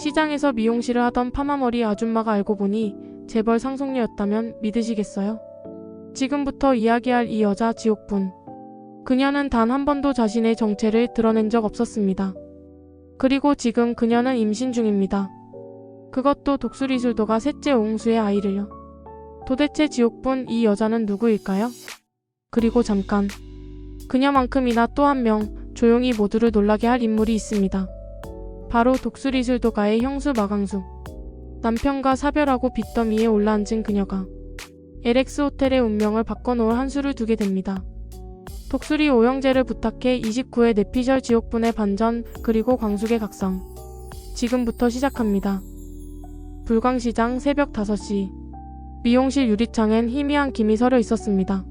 시장에서 미용실을 하던 파마머리 아줌마가 알고 보니 재벌 상속녀였다면 믿으시겠어요? 지금부터 이야기할 이 여자 지옥분. 그녀는 단 한 번도 자신의 정체를 드러낸 적 없었습니다. 그리고 지금 그녀는 임신 중입니다. 그것도 독수리술도가 셋째 옹수의 아이를요. 도대체 지옥분 이 여자는 누구일까요? 그리고 잠깐. 그녀만큼이나 또 한 명 조용히 모두를 놀라게 할 인물이 있습니다. 바로 독수리술도가의 형수 마강수. 남편과 사별하고 빚더미에 올라앉은 그녀가 LX 호텔의 운명을 바꿔놓을 한 수를 두게 됩니다. 독수리 오영재를 부탁해 29회 내피셜 지옥분의 반전 그리고 광숙의 각성. 지금부터 시작합니다. 불광시장 새벽 5시. 미용실 유리창엔 희미한 김이 서려 있었습니다.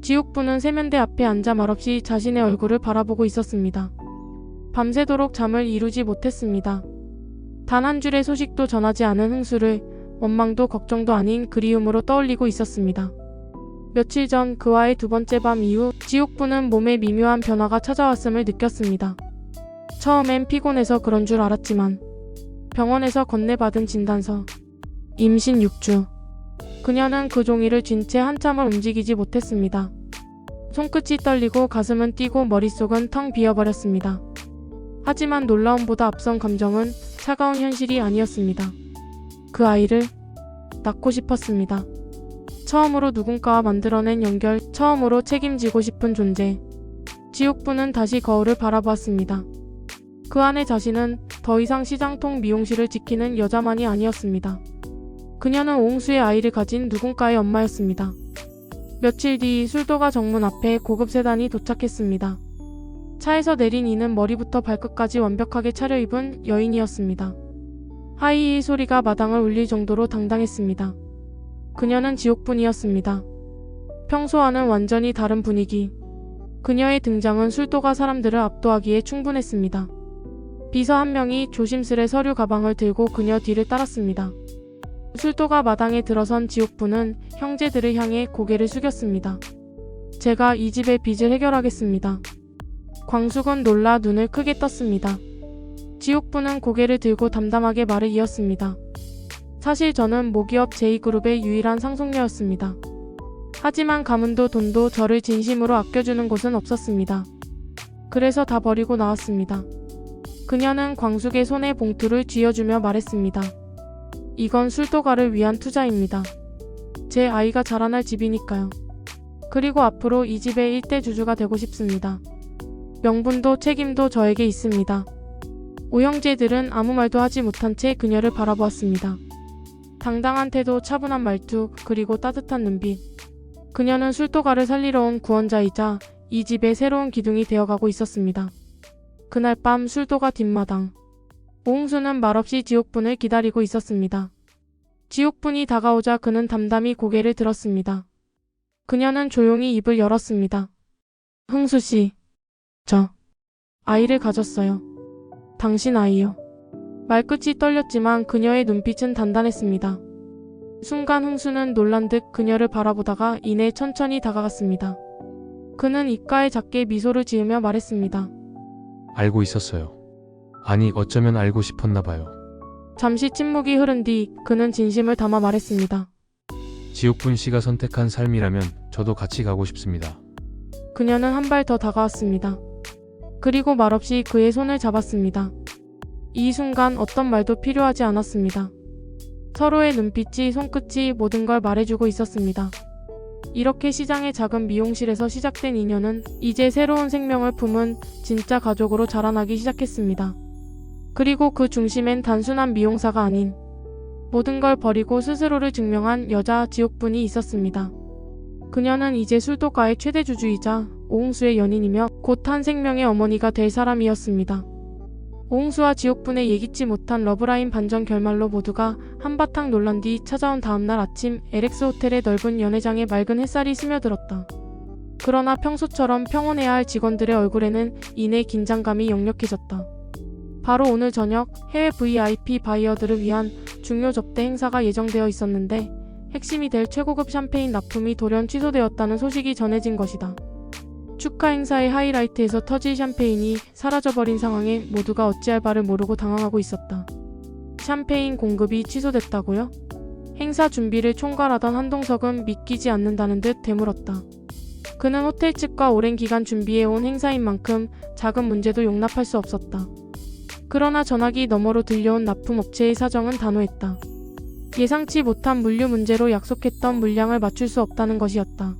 지옥분은 세면대 앞에 앉아 말없이 자신의 얼굴을 바라보고 있었습니다. 밤새도록 잠을 이루지 못했습니다. 단 한 줄의 소식도 전하지 않은 흥수를 원망도 걱정도 아닌 그리움으로 떠올리고 있었습니다. 며칠 전 그와의 두 번째 밤 이후 지옥분은 몸에 미묘한 변화가 찾아왔음을 느꼈습니다. 처음엔 피곤해서 그런 줄 알았지만 병원에서 건네받은 진단서 임신 6주 그녀는 그 종이를 쥔 채 한참을 움직이지 못했습니다. 손끝이 떨리고 가슴은 뛰고 머릿속은 텅 비어버렸습니다. 하지만 놀라움보다 앞선 감정은 차가운 현실이 아니었습니다. 그 아이를 낳고 싶었습니다. 처음으로 누군가와 만들어낸 연결, 처음으로 책임지고 싶은 존재. 지옥부는 다시 거울을 바라보았습니다. 그 안에 자신은 더 이상 시장통 미용실을 지키는 여자만이 아니었습니다. 그녀는 옹수의 아이를 가진 누군가의 엄마였습니다. 며칠 뒤 술도가 정문 앞에 고급 세단이 도착했습니다. 차에서 내린 이는 머리부터 발끝까지 완벽하게 차려입은 여인이었습니다. 하이힐 소리가 마당을 울릴 정도로 당당했습니다. 그녀는 지옥분이었습니다. 평소와는 완전히 다른 분위기. 그녀의 등장은 술도가 사람들을 압도하기에 충분했습니다. 비서 한 명이 조심스레 서류 가방을 들고 그녀 뒤를 따랐습니다. 술도가 마당에 들어선 지옥분은 형제들을 향해 고개를 숙였습니다. 제가 이 집의 빚을 해결하겠습니다. 광숙은 놀라 눈을 크게 떴습니다. 지옥분은 고개를 들고 담담하게 말을 이었습니다. 사실 저는 모기업 제2그룹의 유일한 상속녀였습니다. 하지만 가문도 돈도 저를 진심으로 아껴주는 곳은 없었습니다. 그래서 다 버리고 나왔습니다. 그녀는 광숙의 손에 봉투를 쥐어주며 말했습니다. 이건 술도가를 위한 투자입니다. 제 아이가 자라날 집이니까요. 그리고 앞으로 이 집의 일대 주주가 되고 싶습니다. 명분도 책임도 저에게 있습니다. 오형제들은 아무 말도 하지 못한 채 그녀를 바라보았습니다. 당당한 태도, 차분한 말투, 그리고 따뜻한 눈빛. 그녀는 술도가를 살리러 온 구원자이자 이 집의 새로운 기둥이 되어가고 있었습니다. 그날 밤 술도가 뒷마당. 오홍수는 말없이 지옥분을 기다리고 있었습니다. 지옥분이 다가오자 그는 담담히 고개를 들었습니다. 그녀는 조용히 입을 열었습니다. 흥수씨, 저 아이를 가졌어요. 당신 아이요. 말끝이 떨렸지만 그녀의 눈빛은 단단했습니다. 순간 흥수는 놀란 듯 그녀를 바라보다가 이내 천천히 다가갔습니다. 그는 입가에 작게 미소를 지으며 말했습니다. 알고 있었어요. 아니, 어쩌면 알고 싶었나 봐요. 잠시 침묵이 흐른 뒤 그는 진심을 담아 말했습니다. 지옥분 씨가 선택한 삶이라면 저도 같이 가고 싶습니다. 그녀는 한 발 더 다가왔습니다. 그리고 말없이 그의 손을 잡았습니다. 이 순간 어떤 말도 필요하지 않았습니다. 서로의 눈빛이 손끝이 모든 걸 말해주고 있었습니다. 이렇게 시장의 작은 미용실에서 시작된 인연은 이제 새로운 생명을 품은 진짜 가족으로 자라나기 시작했습니다. 그리고 그 중심엔 단순한 미용사가 아닌 모든 걸 버리고 스스로를 증명한 여자 지옥분이 있었습니다. 그녀는 이제 술도가의 최대 주주이자 오홍수의 연인이며 곧 한 생명의 어머니가 될 사람이었습니다. 오홍수와 지옥분의 예기치 못한 러브라인 반전 결말로 모두가 한바탕 놀란 뒤 찾아온 다음날 아침 LX 호텔의 넓은 연회장에 맑은 햇살이 스며들었다. 그러나 평소처럼 평온해야 할 직원들의 얼굴에는 이내 긴장감이 역력해졌다. 바로 오늘 저녁 해외 VIP 바이어들을 위한 중요 접대 행사가 예정되어 있었는데 핵심이 될 최고급 샴페인 납품이 돌연 취소되었다는 소식이 전해진 것이다. 축하 행사의 하이라이트에서 터질 샴페인이 사라져버린 상황에 모두가 어찌할 바를 모르고 당황하고 있었다. 샴페인 공급이 취소됐다고요? 행사 준비를 총괄하던 한동석은 믿기지 않는다는 듯 되물었다. 그는 호텔 측과 오랜 기간 준비해온 행사인 만큼 작은 문제도 용납할 수 없었다. 그러나 전화기 너머로 들려온 납품업체의 사정은 단호했다. 예상치 못한 물류 문제로 약속했던 물량을 맞출 수 없다는 것이었다.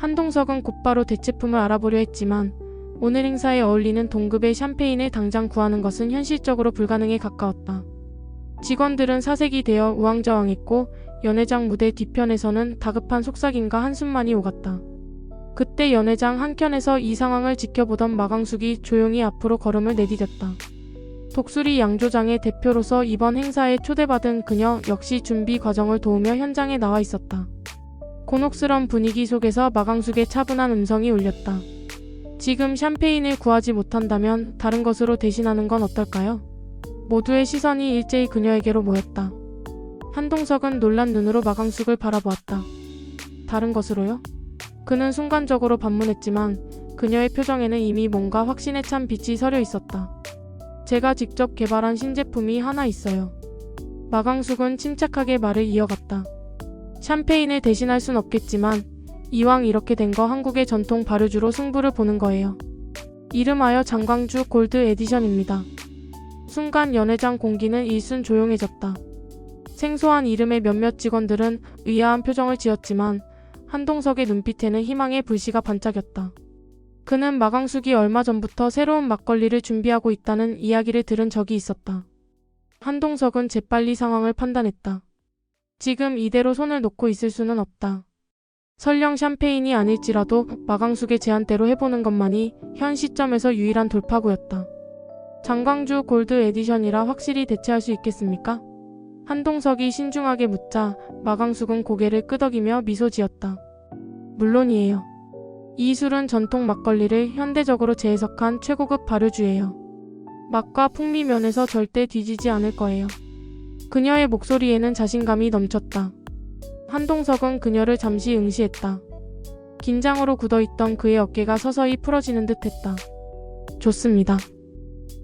한동석은 곧바로 대체품을 알아보려 했지만 오늘 행사에 어울리는 동급의 샴페인을 당장 구하는 것은 현실적으로 불가능에 가까웠다. 직원들은 사색이 되어 우왕좌왕했고 연회장 무대 뒤편에서는 다급한 속삭임과 한숨만이 오갔다. 그때 연회장 한켠에서 이 상황을 지켜보던 마강숙이 조용히 앞으로 걸음을 내디뎠다. 독수리 양조장의 대표로서 이번 행사에 초대받은 그녀 역시 준비 과정을 도우며 현장에 나와 있었다. 곤혹스런 분위기 속에서 마강숙의 차분한 음성이 울렸다. 지금 샴페인을 구하지 못한다면 다른 것으로 대신하는 건 어떨까요? 모두의 시선이 일제히 그녀에게로 모였다. 한동석은 놀란 눈으로 마강숙을 바라보았다. 다른 것으로요? 그는 순간적으로 반문했지만 그녀의 표정에는 이미 뭔가 확신에 찬 빛이 서려 있었다. 제가 직접 개발한 신제품이 하나 있어요. 마강숙은 침착하게 말을 이어갔다. 샴페인을 대신할 순 없겠지만 이왕 이렇게 된 거 한국의 전통 발효주로 승부를 보는 거예요. 이름하여 장광주 골드 에디션입니다. 순간 연회장 공기는 일순 조용해졌다. 생소한 이름의 몇몇 직원들은 의아한 표정을 지었지만 한동석의 눈빛에는 희망의 불씨가 반짝였다. 그는 마강숙이 얼마 전부터 새로운 막걸리를 준비하고 있다는 이야기를 들은 적이 있었다. 한동석은 재빨리 상황을 판단했다. 지금 이대로 손을 놓고 있을 수는 없다. 설령 샴페인이 아닐지라도 마강숙의 제안대로 해보는 것만이 현 시점에서 유일한 돌파구였다. 장광주 골드 에디션이라 확실히 대체할 수 있겠습니까? 한동석이 신중하게 묻자 마강숙은 고개를 끄덕이며 미소 지었다. 물론이에요. 이 술은 전통 막걸리를 현대적으로 재해석한 최고급 발효주예요. 맛과 풍미 면에서 절대 뒤지지 않을 거예요. 그녀의 목소리에는 자신감이 넘쳤다. 한동석은 그녀를 잠시 응시했다. 긴장으로 굳어있던 그의 어깨가 서서히 풀어지는 듯 했다. 좋습니다.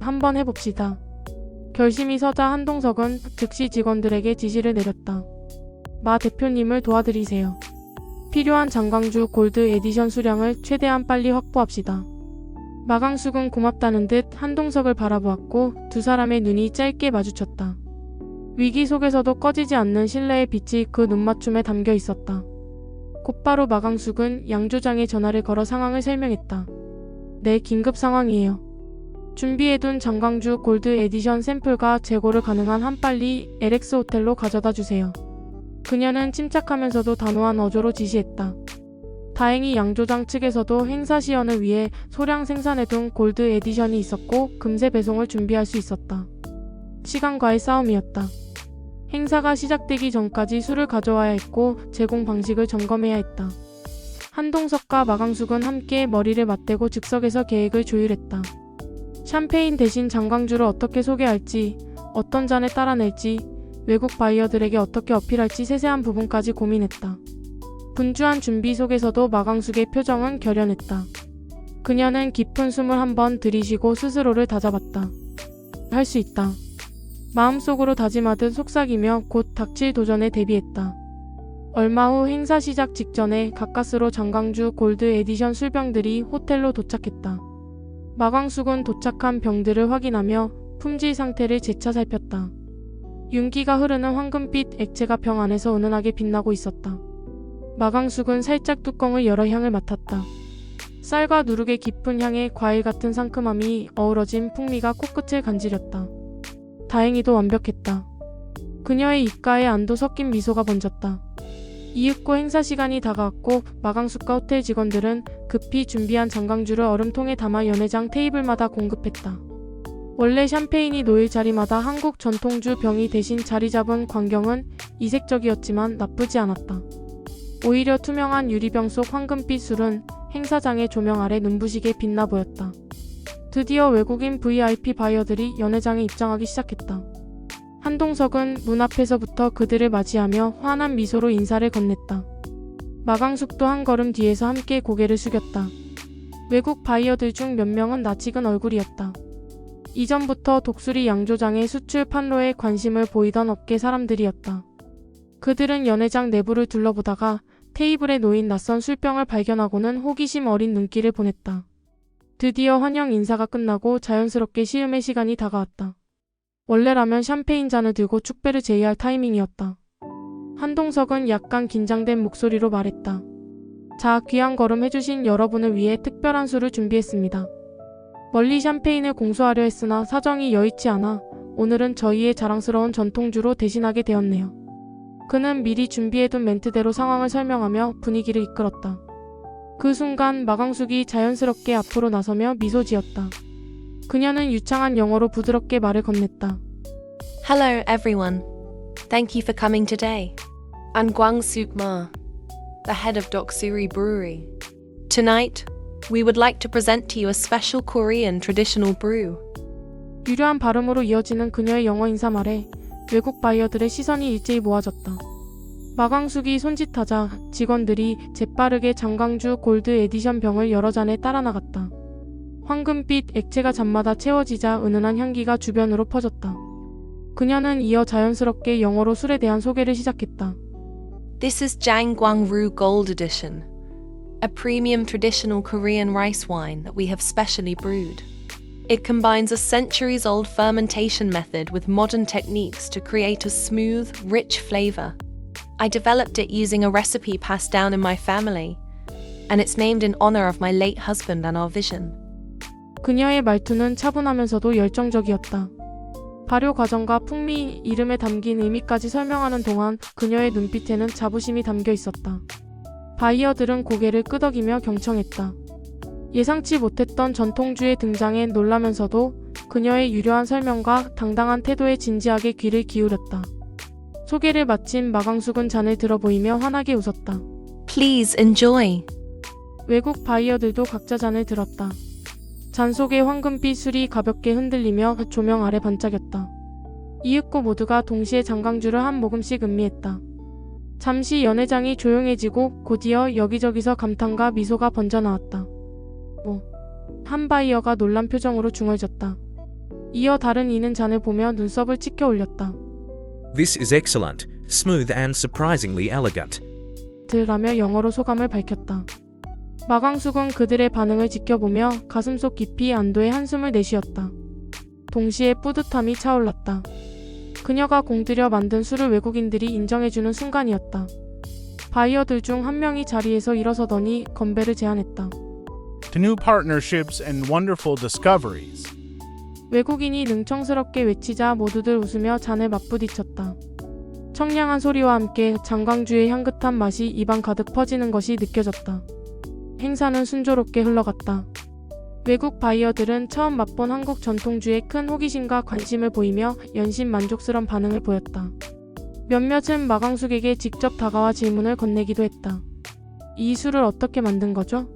한번 해봅시다. 결심이 서자 한동석은 즉시 직원들에게 지시를 내렸다. 마 대표님을 도와드리세요. 필요한 장광주 골드 에디션 수량을 최대한 빨리 확보합시다. 마강숙은 고맙다는 듯 한동석을 바라보았고 두 사람의 눈이 짧게 마주쳤다. 위기 속에서도 꺼지지 않는 신뢰의 빛이 그 눈맞춤에 담겨 있었다. 곧바로 마강숙은 양조장에 전화를 걸어 상황을 설명했다. 네, 긴급 상황이에요. 준비해둔 장광주 골드 에디션 샘플과 재고를 가능한 한 빨리 LX 호텔로 가져다 주세요. 그녀는 침착하면서도 단호한 어조로 지시했다. 다행히 양조장 측에서도 행사 시연을 위해 소량 생산해둔 골드 에디션이 있었고 금세 배송을 준비할 수 있었다. 시간과의 싸움이었다. 행사가 시작되기 전까지 술을 가져와야 했고 제공 방식을 점검해야 했다. 한동석과 마강숙은 함께 머리를 맞대고 즉석에서 계획을 조율했다. 샴페인 대신 장광주를 어떻게 소개할지, 어떤 잔에 따라낼지, 외국 바이어들에게 어떻게 어필할지 세세한 부분까지 고민했다. 분주한 준비 속에서도 마강숙의 표정은 결연했다. 그녀는 깊은 숨을 한번 들이쉬고 스스로를 다잡았다. 할 수 있다. 마음속으로 다짐하듯 속삭이며 곧 닥칠 도전에 대비했다. 얼마 후 행사 시작 직전에 가까스로 장광주 골드 에디션 술병들이 호텔로 도착했다. 마광숙은 도착한 병들을 확인하며 품질 상태를 재차 살폈다. 윤기가 흐르는 황금빛 액체가 병 안에서 은은하게 빛나고 있었다. 마광숙은 살짝 뚜껑을 열어 향을 맡았다. 쌀과 누룩의 깊은 향에 과일 같은 상큼함이 어우러진 풍미가 코끝을 간지렸다. 다행히도 완벽했다. 그녀의 입가에 안도 섞인 미소가 번졌다. 이윽고 행사 시간이 다가왔고 마강숙과 호텔 직원들은 급히 준비한 장강주를 얼음통에 담아 연회장 테이블마다 공급했다. 원래 샴페인이 놓일 자리마다 한국 전통주 병이 대신 자리 잡은 광경은 이색적이었지만 나쁘지 않았다. 오히려 투명한 유리병 속 황금빛 술은 행사장의 조명 아래 눈부시게 빛나 보였다. 드디어 외국인 VIP 바이어들이 연회장에 입장하기 시작했다. 한동석은 문 앞에서부터 그들을 맞이하며 환한 미소로 인사를 건넸다. 마강숙도 한 걸음 뒤에서 함께 고개를 숙였다. 외국 바이어들 중 몇 명은 낯익은 얼굴이었다. 이전부터 독수리 양조장의 수출 판로에 관심을 보이던 업계 사람들이었다. 그들은 연회장 내부를 둘러보다가 테이블에 놓인 낯선 술병을 발견하고는 호기심 어린 눈길을 보냈다. 드디어 환영 인사가 끝나고 자연스럽게 시음의 시간이 다가왔다. 원래라면 샴페인 잔을 들고 축배를 제의할 타이밍이었다. 한동석은 약간 긴장된 목소리로 말했다. 자, 귀한 걸음 해주신 여러분을 위해 특별한 술을 준비했습니다. 멀리 샴페인을 공수하려 했으나 사정이 여의치 않아 오늘은 저희의 자랑스러운 전통주로 대신하게 되었네요. 그는 미리 준비해둔 멘트대로 상황을 설명하며 분위기를 이끌었다. 그 순간 마광숙이 자연스럽게 앞으로 나서며 미소 지었다. 그녀는 유창한 영어로 부드럽게 말을 건넸다. Hello, everyone. Thank you for coming today. I'm Guang Suk Ma, the head of Doksuri Brewery. Tonight, we would like to present to you a special Korean traditional brew. 유려한 발음으로 이어지는 그녀의 영어 인사말에 외국 바이어들의 시선이 일제히 모아졌다. 마광숙이 손짓하자 직원들이 재빠르게 장강주 골드 에디션 병을 여러 잔에 따라 나갔다. 황금빛 액체가 잔마다 채워지자 은은한 향기가 주변으로 퍼졌다. 그녀는 이어 자연스럽게 영어로 술에 대한 소개를 시작했다. This is Jangguang Ru Gold Edition, a premium traditional Korean rice wine that we have specially brewed. It combines a centuries old fermentation method with modern techniques to create a smooth, rich flavor. I developed it using a recipe passed down in my family, and it's named in honor of my late husband and our vision. 그녀의 말투는 차분하면서도 열정적이었다. 발효 과정과 풍미, 이름에 담긴 의미까지 설명하는 동안 그녀의 눈빛에는 자부심이 담겨 있었다. 바이어들은 고개를 끄덕이며 경청했다. 예상치 못했던 전통주의 등장에 놀라면서도 그녀의 유려한 설명과 당당한 태도에 진지하게 귀를 기울였다. 소개를 마친 마광숙은 잔을 들어 보이며 환하게 웃었다. Please enjoy. 외국 바이어들도 각자 잔을 들었다. 잔 속의 황금빛 술이 가볍게 흔들리며 조명 아래 반짝였다. 이윽고 모두가 동시에 장강주를 한 모금씩 음미했다. 잠시 연회장이 조용해지고 곧이어 여기저기서 감탄과 미소가 번져나왔다. 뭐, 한 바이어가 놀란 표정으로 중얼졌다. 이어 다른 이는 잔을 보며 눈썹을 치켜 올렸다. This is excellent, smooth and surprisingly elegant. 들라며 영어로 소감을 밝혔다. 마광숙은 그들의 반응을 지켜보며 가슴속 깊이 안도의 한숨을 내쉬었다. 동시에 뿌듯함이 차올랐다. 그녀가 공들여 만든 술을 외국인들이 인정해주는 순간이었다. 바이어들 중 한 명이 자리에서 일어서더니 건배를 제안했다. to new partnerships and wonderful discoveries. 외국인이 능청스럽게 외치자 모두들 웃으며 잔을 맞부딪혔다. 청량한 소리와 함께 장광주의 향긋한 맛이 입안 가득 퍼지는 것이 느껴졌다. 행사는 순조롭게 흘러갔다. 외국 바이어들은 처음 맛본 한국 전통주에 큰 호기심과 관심을 보이며 연신 만족스런 반응을 보였다. 몇몇은 마광숙에게 직접 다가와 질문을 건네기도 했다. 이 술을 어떻게 만든 거죠?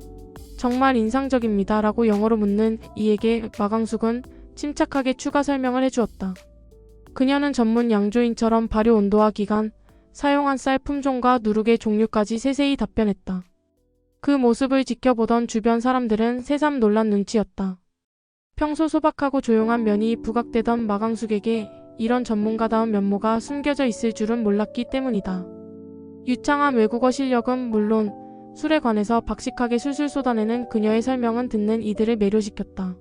정말 인상적입니다. 라고 영어로 묻는 이에게 마광숙은 침착하게 추가 설명을 해주었다. 그녀는 전문 양조인처럼 발효 온도와 기간, 사용한 쌀 품종과 누룩의 종류까지 세세히 답변했다. 그 모습을 지켜보던 주변 사람들은 새삼 놀란 눈치였다. 평소 소박하고 조용한 면이 부각되던 마광숙에게 이런 전문가다운 면모가 숨겨져 있을 줄은 몰랐기 때문이다. 유창한 외국어 실력은 물론 술에 관해서 박식하게 술술 쏟아내는 그녀의 설명은 듣는 이들을 매료시켰다.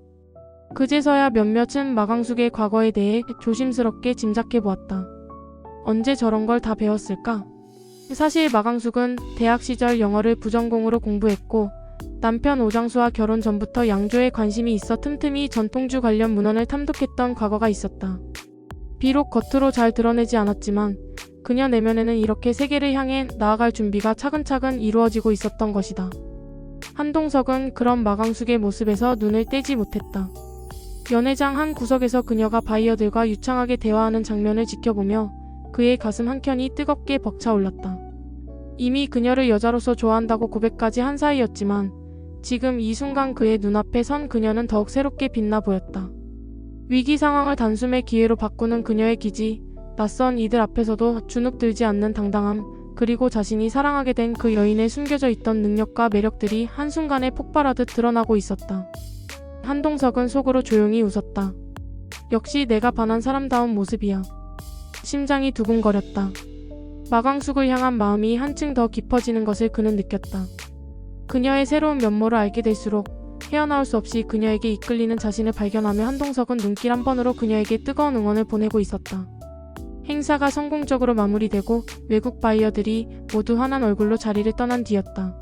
그제서야 몇몇은 마광숙의 과거에 대해 조심스럽게 짐작해 보았다. 언제 저런 걸 다 배웠을까? 사실 마광숙은 대학 시절 영어를 부전공으로 공부했고 남편 오장수와 결혼 전부터 양조에 관심이 있어 틈틈이 전통주 관련 문헌을 탐독했던 과거가 있었다. 비록 겉으로 잘 드러내지 않았지만 그녀 내면에는 이렇게 세계를 향해 나아갈 준비가 차근차근 이루어지고 있었던 것이다. 한동석은 그런 마광숙의 모습에서 눈을 떼지 못했다. 연회장 한 구석에서 그녀가 바이어들과 유창하게 대화하는 장면을 지켜보며 그의 가슴 한켠이 뜨겁게 벅차올랐다. 이미 그녀를 여자로서 좋아한다고 고백까지 한 사이였지만 지금 이 순간 그의 눈앞에 선 그녀는 더욱 새롭게 빛나 보였다. 위기 상황을 단숨에 기회로 바꾸는 그녀의 기지, 낯선 이들 앞에서도 주눅들지 않는 당당함, 그리고 자신이 사랑하게 된 그 여인의 숨겨져 있던 능력과 매력들이 한순간에 폭발하듯 드러나고 있었다. 한동석은 속으로 조용히 웃었다. 역시 내가 반한 사람다운 모습이야. 심장이 두근거렸다. 마광숙을 향한 마음이 한층 더 깊어지는 것을 그는 느꼈다. 그녀의 새로운 면모를 알게 될수록 헤어나올 수 없이 그녀에게 이끌리는 자신을 발견하며 한동석은 눈길 한 번으로 그녀에게 뜨거운 응원을 보내고 있었다. 행사가 성공적으로 마무리되고 외국 바이어들이 모두 환한 얼굴로 자리를 떠난 뒤였다.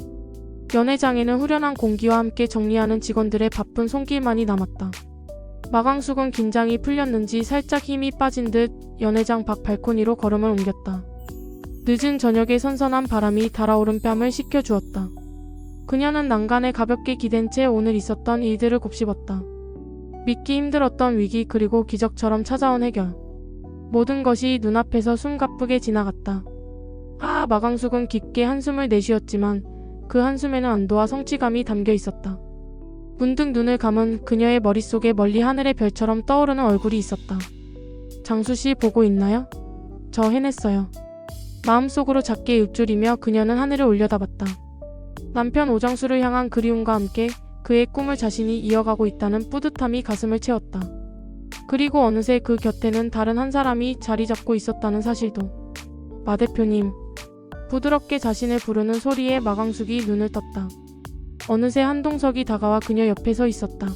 연회장에는 후련한 공기와 함께 정리하는 직원들의 바쁜 손길만이 남았다. 마광숙은 긴장이 풀렸는지 살짝 힘이 빠진 듯 연회장 밖 발코니로 걸음을 옮겼다. 늦은 저녁에 선선한 바람이 달아오른 뺨을 식혀주었다. 그녀는 난간에 가볍게 기댄 채 오늘 있었던 일들을 곱씹었다. 믿기 힘들었던 위기 그리고 기적처럼 찾아온 해결. 모든 것이 눈앞에서 숨가쁘게 지나갔다. 아, 마광숙은 깊게 한숨을 내쉬었지만 그 한숨에는 안도와 성취감이 담겨 있었다. 문득 눈을 감은 그녀의 머릿속에 멀리 하늘의 별처럼 떠오르는 얼굴이 있었다. 장수 씨 보고 있나요? 저 해냈어요. 마음속으로 작게 읊조리며 그녀는 하늘을 올려다봤다. 남편 오정수를 향한 그리움과 함께 그의 꿈을 자신이 이어가고 있다는 뿌듯함이 가슴을 채웠다. 그리고 어느새 그 곁에는 다른 한 사람이 자리 잡고 있었다는 사실도. 마 대표님. 부드럽게 자신을 부르는 소리에 마광숙이 눈을 떴다. 어느새 한동석이 다가와 그녀 옆에 서 있었다.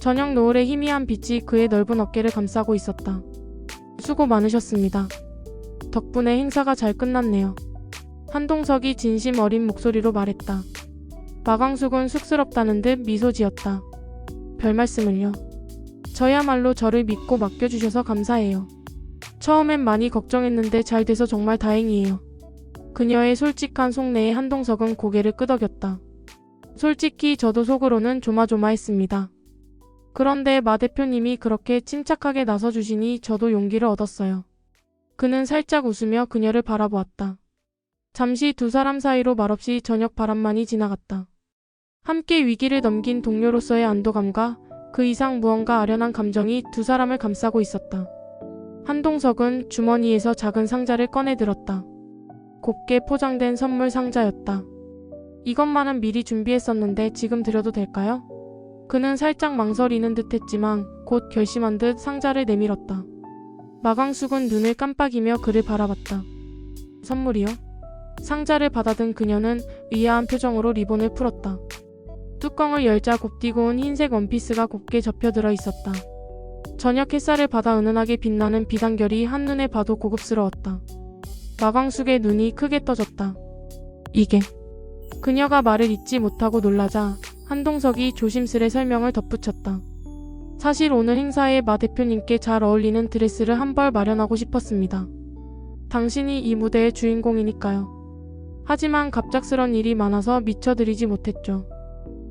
저녁 노을의 희미한 빛이 그의 넓은 어깨를 감싸고 있었다. 수고 많으셨습니다. 덕분에 행사가 잘 끝났네요. 한동석이 진심 어린 목소리로 말했다. 마광숙은 쑥스럽다는 듯 미소 지었다. 별 말씀을요. 저야말로 저를 믿고 맡겨주셔서 감사해요. 처음엔 많이 걱정했는데 잘 돼서 정말 다행이에요. 그녀의 솔직한 속내에 한동석은 고개를 끄덕였다. 솔직히 저도 속으로는 조마조마했습니다. 그런데 마 대표님이 그렇게 침착하게 나서주시니 저도 용기를 얻었어요. 그는 살짝 웃으며 그녀를 바라보았다. 잠시 두 사람 사이로 말없이 저녁 바람만이 지나갔다. 함께 위기를 넘긴 동료로서의 안도감과 그 이상 무언가 아련한 감정이 두 사람을 감싸고 있었다. 한동석은 주머니에서 작은 상자를 꺼내 들었다. 곱게 포장된 선물 상자였다. 이것만은 미리 준비했었는데 지금 드려도 될까요? 그는 살짝 망설이는 듯 했지만 곧 결심한 듯 상자를 내밀었다. 마광숙은 눈을 깜빡이며 그를 바라봤다. 선물이요? 상자를 받아든 그녀는 의아한 표정으로 리본을 풀었다. 뚜껑을 열자 곱디고 온 흰색 원피스가 곱게 접혀 들어 있었다. 저녁 햇살을 받아 은은하게 빛나는 비단결이 한눈에 봐도 고급스러웠다. 마광숙의 눈이 크게 떠졌다. 이게. 그녀가 말을 잇지 못하고 놀라자 한동석이 조심스레 설명을 덧붙였다. 사실 오늘 행사에 마 대표님께 잘 어울리는 드레스를 한 벌 마련하고 싶었습니다. 당신이 이 무대의 주인공이니까요. 하지만 갑작스런 일이 많아서 미쳐 드리지 못했죠.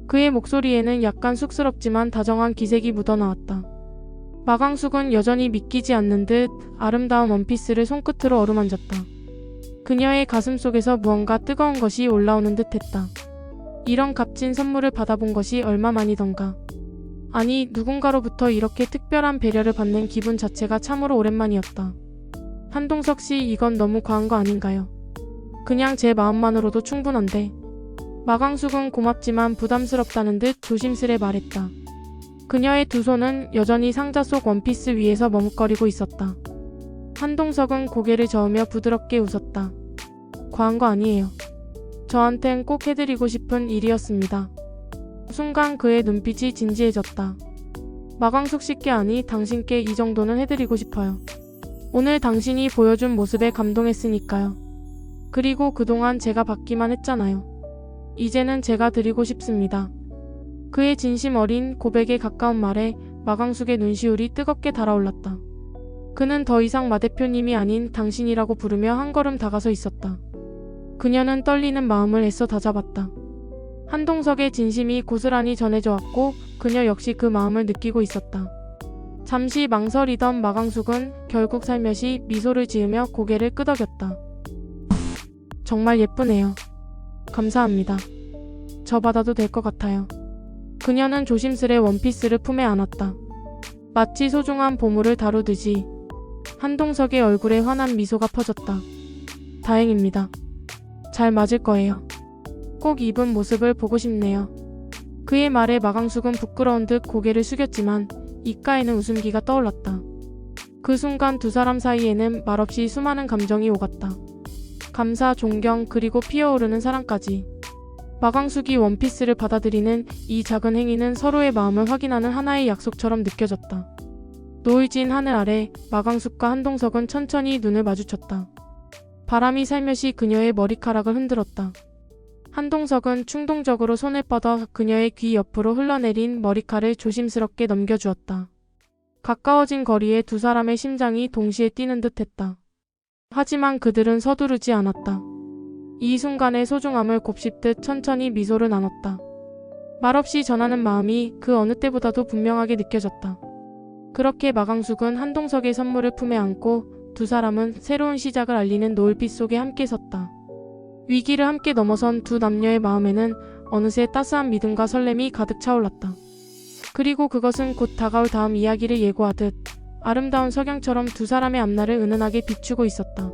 그의 목소리에는 약간 쑥스럽지만 다정한 기색이 묻어나왔다. 마광숙은 여전히 믿기지 않는 듯 아름다운 원피스를 손끝으로 어루만졌다. 그녀의 가슴 속에서 무언가 뜨거운 것이 올라오는 듯 했다. 이런 값진 선물을 받아본 것이 얼마만이던가. 아니, 누군가로부터 이렇게 특별한 배려를 받는 기분 자체가 참으로 오랜만이었다. 한동석 씨, 이건 너무 과한 거 아닌가요? 그냥 제 마음만으로도 충분한데. 마광숙은 고맙지만 부담스럽다는 듯 조심스레 말했다. 그녀의 두 손은 여전히 상자 속 원피스 위에서 머뭇거리고 있었다. 한동석은 고개를 저으며 부드럽게 웃었다. 과한 거 아니에요. 저한텐 꼭 해드리고 싶은 일이었습니다. 순간 그의 눈빛이 진지해졌다. 마광숙 씨께 아니 당신께 이 정도는 해드리고 싶어요. 오늘 당신이 보여준 모습에 감동했으니까요. 그리고 그동안 제가 받기만 했잖아요. 이제는 제가 드리고 싶습니다. 그의 진심 어린 고백에 가까운 말에 마광숙의 눈시울이 뜨겁게 달아올랐다. 그는 더 이상 마 대표님이 아닌 당신이라고 부르며 한 걸음 다가서 있었다. 그녀는 떨리는 마음을 애써 다잡았다. 한동석의 진심이 고스란히 전해져 왔고 그녀 역시 그 마음을 느끼고 있었다. 잠시 망설이던 마광숙은 결국 살며시 미소를 지으며 고개를 끄덕였다. 정말 예쁘네요. 감사합니다. 저 받아도 될 것 같아요. 그녀는 조심스레 원피스를 품에 안았다. 마치 소중한 보물을 다루듯이 한동석의 얼굴에 환한 미소가 퍼졌다. 다행입니다. 잘 맞을 거예요. 꼭 입은 모습을 보고 싶네요. 그의 말에 마광숙은 부끄러운 듯 고개를 숙였지만 입가에는 웃음기가 떠올랐다. 그 순간 두 사람 사이에는 말없이 수많은 감정이 오갔다. 감사, 존경, 그리고 피어오르는 사랑까지. 마광숙이 원피스를 받아들이는 이 작은 행위는 서로의 마음을 확인하는 하나의 약속처럼 느껴졌다. 노을진 하늘 아래 마광숙과 한동석은 천천히 눈을 마주쳤다. 바람이 살며시 그녀의 머리카락을 흔들었다. 한동석은 충동적으로 손을 뻗어 그녀의 귀 옆으로 흘러내린 머리칼을 조심스럽게 넘겨주었다. 가까워진 거리에 두 사람의 심장이 동시에 뛰는 듯 했다. 하지만 그들은 서두르지 않았다. 이 순간의 소중함을 곱씹듯 천천히 미소를 나눴다. 말없이 전하는 마음이 그 어느 때보다도 분명하게 느껴졌다. 그렇게 마강숙은 한동석의 선물을 품에 안고 두 사람은 새로운 시작을 알리는 노을빛 속에 함께 섰다. 위기를 함께 넘어선 두 남녀의 마음에는 어느새 따스한 믿음과 설렘이 가득 차올랐다. 그리고 그것은 곧 다가올 다음 이야기를 예고하듯 아름다운 석양처럼 두 사람의 앞날을 은은하게 비추고 있었다.